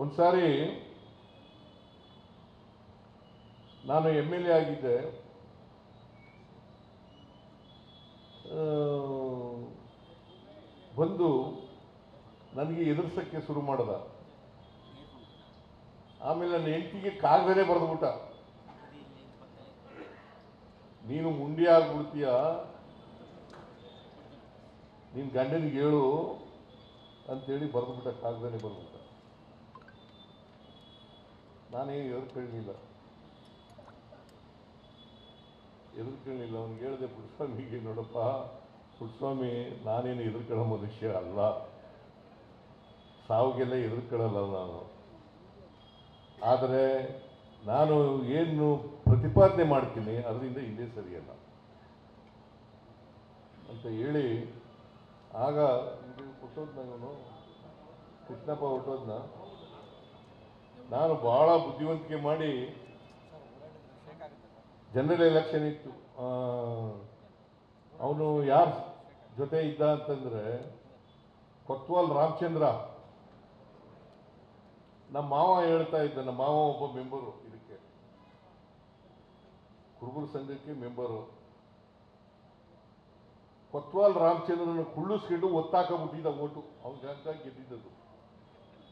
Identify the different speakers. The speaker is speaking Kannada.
Speaker 1: ಒಂದು ಸಾರಿ ನಾನು ಎಂ ಎಲ್ ಎ ಆಗಿದ್ದೆ. ಬಂದು ನನಗೆ ಎದುರಿಸೋಕ್ಕೆ ಶುರು ಮಾಡ್ದ. ಆಮೇಲೆ ನನ್ನ ಹೆಂಡತಿಗೆ ಕಾಗದನೇ ಬರೆದ್ಬಿಟ್ಟ. ನೀನು ಮುಂಡಿ ಆಗ್ಬಿಡ್ತೀಯ? ನಿನ್ನ ಗಂಡನಿಗೆ ಹೇಳು ಅಂತೇಳಿ ಬರೆದ್ಬಿಟ್ಟ, ಕಾಗದನೇ ಬರೆದ್ಬಿಟ್ಟ. ನಾನೇನು ಎದುರ್ಕೊಳ್ಳಿಲ್ಲ ಎದುರ್ಕೊಳ್ಳಿಲ್ಲ ಅವ್ನಿಗೆ ಹೇಳಿದೆ ಹೀಗೆ ನೋಡಪ್ಪ ಪುಟ್ಟಸ್ವಾಮಿ ನಾನೇನು ಎದುರ್ಕೊಳ್ಳೋ ಮನುಷ್ಯ ಅಲ್ಲ. ಸಾವಿಗೆಲ್ಲ ಎದುರ್ಕೊಳ್ಳಲ್ಲ ನಾನು. ಆದರೆ ನಾನು ಏನು ಪ್ರತಿಪಾದನೆ ಮಾಡ್ತೀನಿ, ಅದರಿಂದ ಹಿಂದೆ ಸರಿಯಲ್ಲ. ಅಂತ ಹೇಳಿ, ಆಗ ಹುಟ್ಟೋದ್ನ ಇವನು ಕೃಷ್ಣಪ್ಪ ಹುಟ್ಟೋದ್ನ ನಾನು ಬಹಳ ಬುದ್ಧಿವಂತಿಕೆ ಮಾಡಿ ಜನರಲ್ ಎಲೆಕ್ಷನ್ ಇತ್ತು. ಅವನು ಯಾರ ಜೊತೆ ಇದ್ದ ಅಂತಂದ್ರೆ ಕೊತ್ವಾಲ್ ರಾಮಚಂದ್ರ. ನಮ್ಮ ಮಾವ ಹೇಳ್ತಾ ಇದ್ದ, ನಮ್ಮ ಮಾವ ಒಬ್ಬ ಮೆಂಬರು ಇದಕ್ಕೆ. ಕುರುಬರ ಸಂಘಕ್ಕೆ ಮೆಂಬರು. ಕೊತ್ವಾಲ್ ರಾಮಚಂದ್ರನ ಕುಳ್ಳಿಸ್ಕೊಂಡು ಒತ್ತಾಕಬಿಟ್ಟಿದ್ದ ಓಟು. ಅವನ ಜಾಗ ಗೆದ್ದಿದ್ದದು.